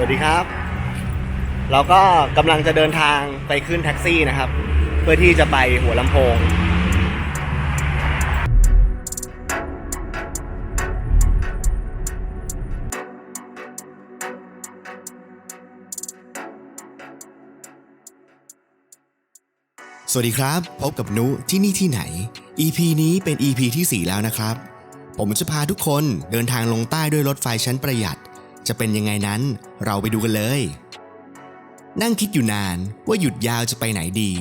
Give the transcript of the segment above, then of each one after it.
วัสดีครับ เราก็กำลังจะเดินทางไปขึ้นแท็กซี่นะครับ เพื่อที่จะไปหัวลำโพงสวัสดีครับ พบกับนุที่นี่ที่ไหน EP นี้เป็น EP ที่ 4 แล้วนะครับ ผมจะพาทุกคนเดินทางลงใต้ด้วยรถไฟชั้นประหยัด จะเป็นยังไงนั้น เราไปดูกันเลย นั่งคิดอยู่นานว่าหยุดยาวจะไปไหนดี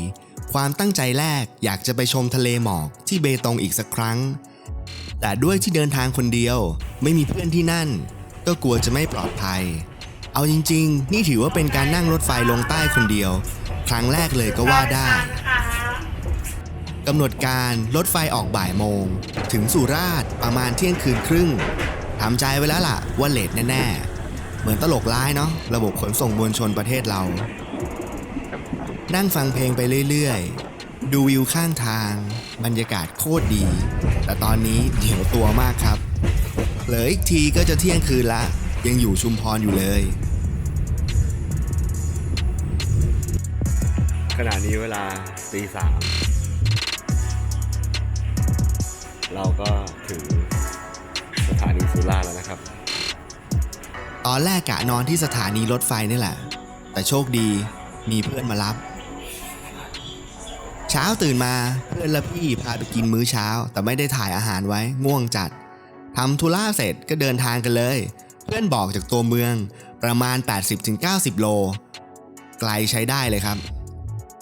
ความตั้งใจแรกอยากจะไปชมทะเลหมอกที่เบตงอีกสักครั้ง แต่ด้วยที่เดินทางคนเดียวไม่มีเพื่อนที่นั่น ก็กลัวจะไม่ปลอดภัย เอาจริง ๆ นี่ถือว่าเป็นการนั่งรถไฟลงใต้คนเดียว ครั้งแรกเลยก็ว่าได้กำหนดการรถไฟออกบ่ายโมง ถึงสุราษฎร์ประมาณเที่ยงคืนครึ่งทำใจไว้แล้วล่ะว่าเลทแน่ๆ เหมือนตลกร้ายเนาะระบบขนส่งมวลชนประเทศเรา นั่งฟังเพลงไปเรื่อยๆ ดูวิวข้างทาง บรรยากาศโคตรดี แต่ตอนนี้เหนียวตัวมากครับเหลืออีกทีก็จะเที่ยงคืนละ ยังอยู่ชุมพรอยู่เลย ขณะนี้เวลาตีสามเราก็ถึงสถานีสุราแล้วนะครับ ตอนแรกกะนอนที่สถานีรถไฟนี่แหละ แต่โชคดีมีเพื่อนมารับ เช้าตื่นมาเพื่อนและพี่พาไปกินมื้อเช้า แต่ไม่ได้ถ่ายอาหารไว้ง่วงจัดทำธุระเสร็จก็เดินทางกันเลย เพื่อนบอกจากตัวเมืองประมาณ 80-90 โล ไกลใช้ได้เลยครับ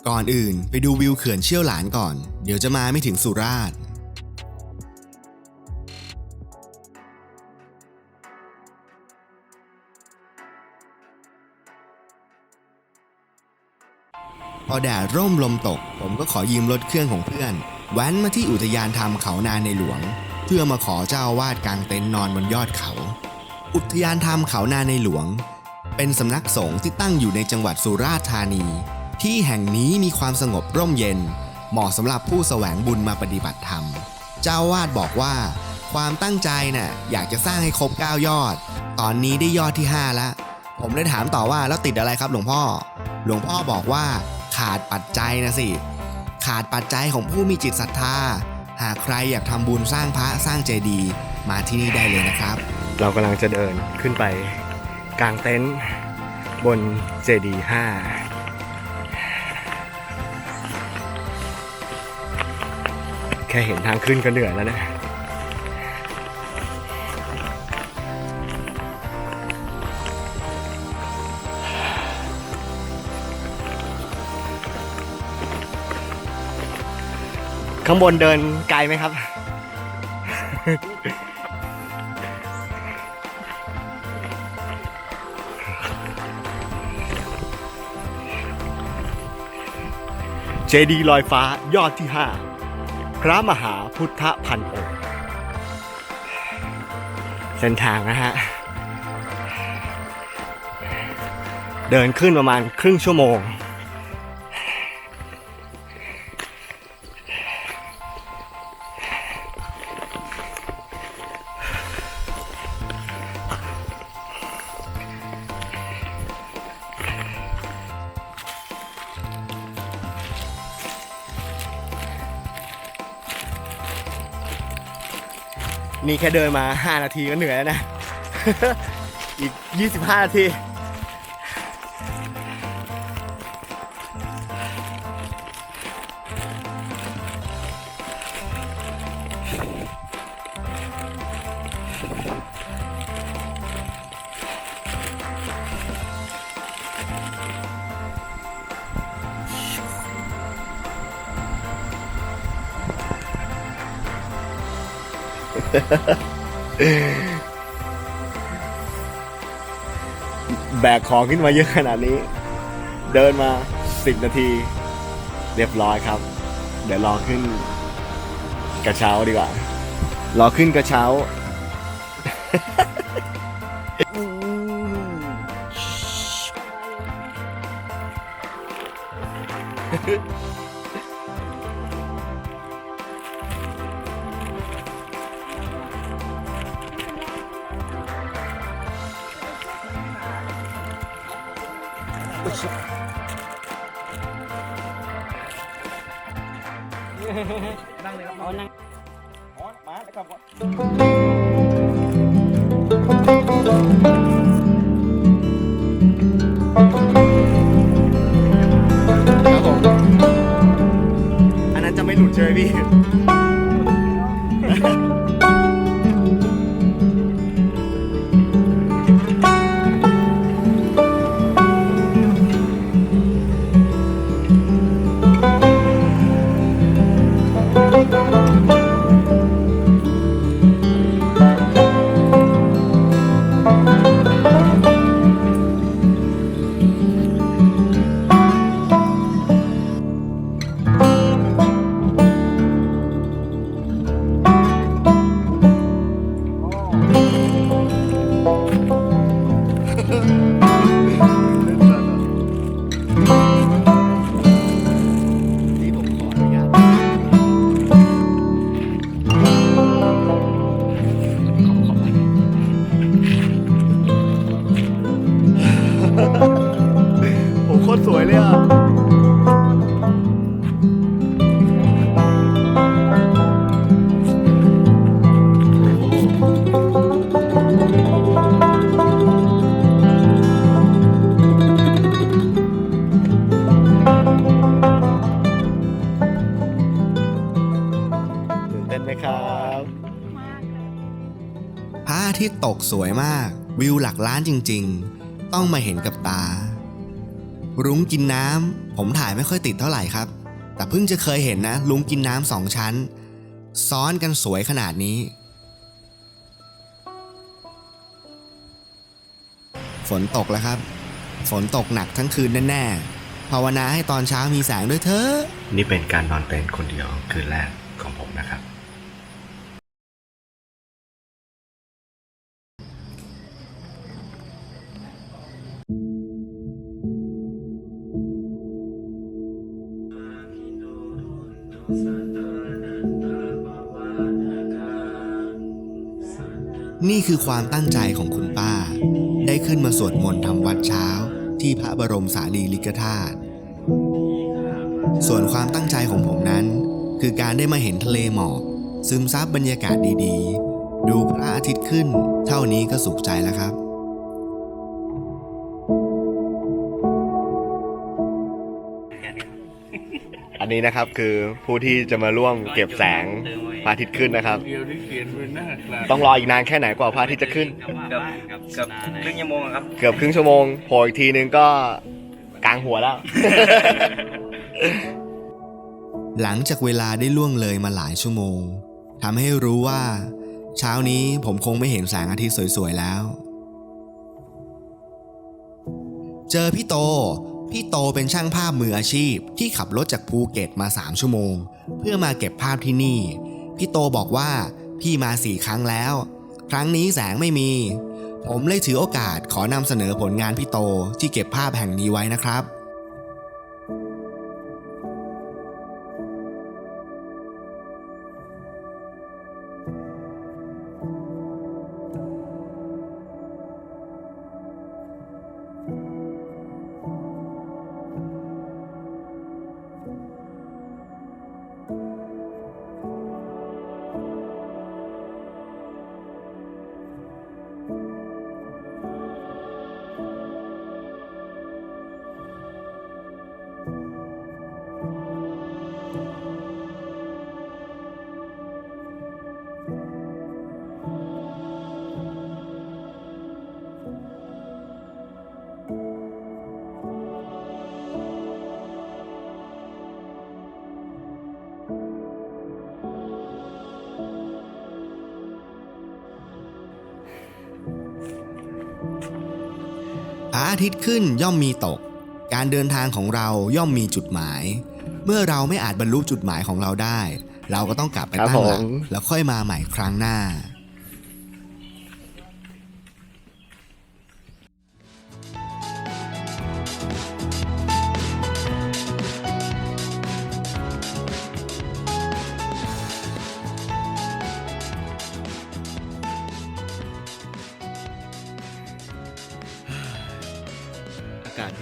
ก่อนอื่นไปดูวิวเขื่อนเชี่ยวหลานก่อน เดี๋ยวจะมาไม่ถึงสุราษฎร์ พอแดดร่มลมตก ผมก็ขอยืมรถเครื่องของเพื่อน แว้นมาที่อุทยานธรรมเขานาในหลวง เพื่อมาขอเจ้าวาดกางเต็นท์นอนบนยอดเขา อุทยานธรรมเขานาในหลวง เป็นสำนักสงฆ์ที่ตั้งอยู่ในจังหวัดสุราษฎร์ธานี ที่แห่งนี้มีความสงบร่มเย็น เหมาะสำหรับผู้แสวงบุญมาปฏิบัติธรรม เจ้าวาดบอกว่า ความตั้งใจน่ะอยากจะสร้างให้ครบ9ยอด ตอนนี้ได้ยอดที่5แล้วผมเลยถามต่อว่าแล้วติดอะไรครับหลวงพ่อ หลวงพ่อบอกว่า ขาดปัจจัยนะสิ ขาดปัจจัยของผู้มีจิตศรัทธา หากใครอยากทำบุญสร้างพระสร้างเจดีย์มาที่นี่ได้เลยนะครับ เรากำลังจะเดินขึ้นไปกลางเต็นท์บนเจดีย์ห้าแค่เห็นทางขึ้นก็เหนื่อยแล้วนะ ข้างบนเดินไกลไหมครับ เจดีย์ลอยฟ้ายอดที่ 5 พระมหาพุทธพันองค์เส้นทางนะฮะ เดินขึ้นประมาณครึ่งชั่วโมง นี่แค่เดินมา 5 นาทีก็เหนื่อยแล้วนะ อีก 25 นาที แบกของขึ้นมาเยอะขนาดนี้ เดินมา10นาที เรียบร้อยครับ เดี๋ยวรอขึ้น กระเช้าดีกว่า รอขึ้นกระเช้า นั่งเลยครับอ๋อ ตย์ตกสวยมาก วิวหลักล้านจริง ๆ ต้องมาเห็นกับตา รุ้งกินน้ำผมถ่ายไม่ค่อยติดเท่าไหร่ครับ แต่เพิ่งจะเคยเห็นนะ ลุงกินน้ำสองชั้น ซ้อนกันสวยขนาดนี้ ฝนตกแล้วครับ ฝนตกหนักทั้งคืนแน่ๆภาวนาให้ตอนเช้ามีแสงด้วยเถอะ นี่เป็นการนอนเต็นท์คนเดียวคืนแรกของผมนะครับ นี่คือความตั้งใจของคุณป้า ได้ขึ้นมาสวดมนต์ทำวัดเช้า ที่พระบรมสารีริกธาตุ ส่วนความตั้งใจของผมนั้น คือการได้มาเห็นทะเลหมอกซึมซับบรรยากาศดีๆ ดูพระอาทิตย์ขึ้น เท่านี้ก็สุขใจแล้วครับ นนี้นะครับคือผู้ที่จะมาร่วมเก็บแสงพระอาทิตย์ขึ้นนะครับ เดียวที่เขียนไว้หน้ากลางต้องรออีกนานแค่ไหนกว่าพระอาทิตย์จะขึ้น เกือบเกือบครึ่งชั่วโมงอะครับ เกือบครึ่งชั่วโมงโผล่อีกทีนึงก็กลางหัวแล้ว หลังจากเวลาได้ล่วงเลยมาหลายชั่วโมงทำให้รู้ว่า เช้านี้ผมคงไม่เห็นแสงอาทิตย์สวยๆแล้ว เจอพี่โต พี่โตเป็นช่างภาพมืออาชีพที่ขับรถจากภูเก็ตมา 3 ชั่วโมง เพื่อมาเก็บภาพที่นี่ พี่โตบอกว่าพี่มาสี่ครั้งแล้ว ครั้งนี้แสงไม่มี ผมเลยถือโอกาสขอนำเสนอผลงานพี่โตที่เก็บภาพแห่งนี้ไว้นะครับ ระอาทิตย์ขึ้นย่อมมีตก การเดินทางของเราย่อมมีจุดหมาย เมื่อเราไม่อาจบรรลุจุดหมายของเราได้ เราก็ต้องกลับไปครับตั้งหลักผมแล้วค่อยมาใหม่ครั้งหน้า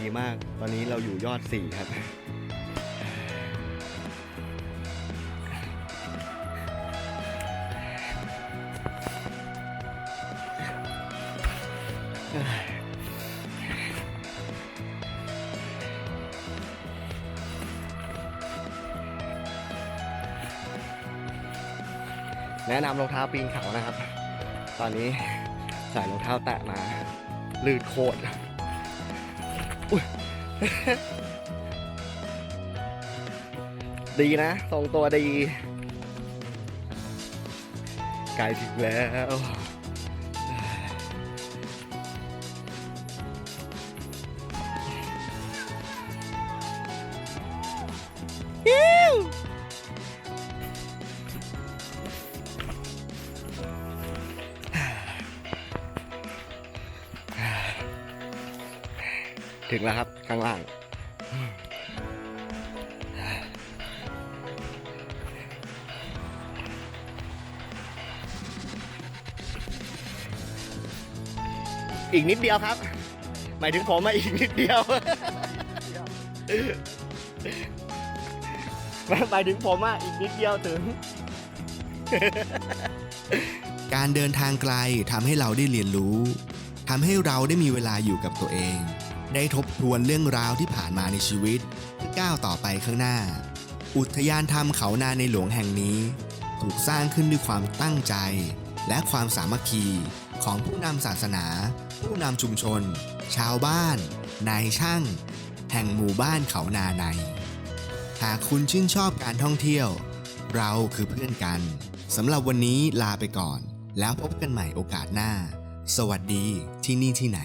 ดีมาก ตอนนี้เราอยู่ยอดสี่ครับ แนะนำรองเท้าปีนเขานะครับ ตอนนี้ใส่รองเท้าแตะมา ลื่นโคตร ดีนะทรงตัวดีกล้ถึงแล้ว ถึงแล้วครับข้างล่าง อีกนิดเดียวครับ หมายถึงผมมาอีกนิดเดียวหมายถึงผมอะอีกนิดเดียวถึง การเดินทางไกลทำให้เราได้เรียนรู้ทำให้เราได้มีเวลาอยู่กับตัวเอง ได้ทบทวนเรื่องราวที่ผ่านมาในชีวิตก้าวต่อไปข้างหน้า อุทยานธรรมเขานาในหลวงแห่งนี้ ถูกสร้างขึ้นด้วยความตั้งใจ และความสามัคคีของผู้นำศาสนา ผู้นำชุมชน ชาวบ้าน นายช่าง แห่งหมู่บ้านเขานาใน หากคุณชื่นชอบการท่องเที่ยว เราคือเพื่อนกันสำหรับวันนี้ลาไปก่อน แล้วพบกันใหม่โอกาสหน้า สวัสดีที่นี่ที่ไหน